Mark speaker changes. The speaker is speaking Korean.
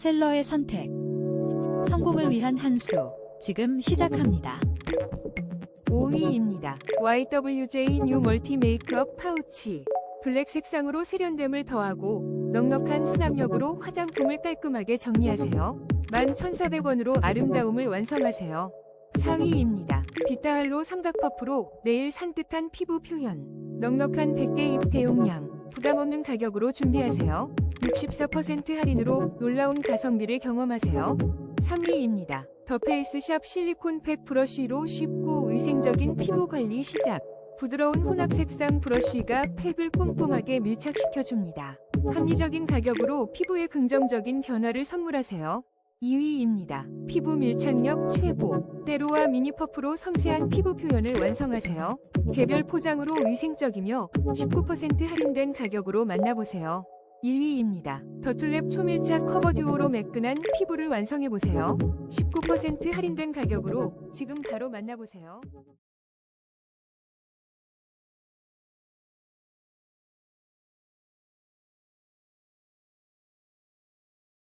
Speaker 1: 셀러의 선택. 성공을 위한 한 수. 지금 시작합니다.
Speaker 2: 5위입니다. YWJ 뉴 멀티 메이크업 파우치. 블랙 색상으로 세련됨을 더하고 넉넉한 수납력으로 화장품을 깔끔하게 정리하세요. 11,400원으로 아름다움을 완성하세요. 4위입니다. 비타할로 삼각 퍼프로 매일 산뜻한 피부 표현. 넉넉한 100개 입 대용량. 부담 없는 가격으로 준비하세요. 64% 할인으로 놀라운 가성비를 경험하세요. 3위입니다. 더 페이스샵 실리콘 팩 브러쉬로 쉽고 위생적인 피부 관리 시작. 부드러운 혼합 색상 브러쉬가 팩을 꼼꼼하게 밀착시켜줍니다. 합리적인 가격으로 피부에 긍정적인 변화를 선물하세요. 2위입니다. 피부 밀착력 최고. 때로와 미니 퍼프로 섬세한 피부 표현을 완성하세요. 개별 포장으로 위생적이며 19% 할인된 가격으로 만나보세요. 1위입니다. 더툴랩 초밀착 커버 듀오로 매끈한 피부를 완성해보세요. 19% 할인된 가격으로 지금 바로 만나보세요.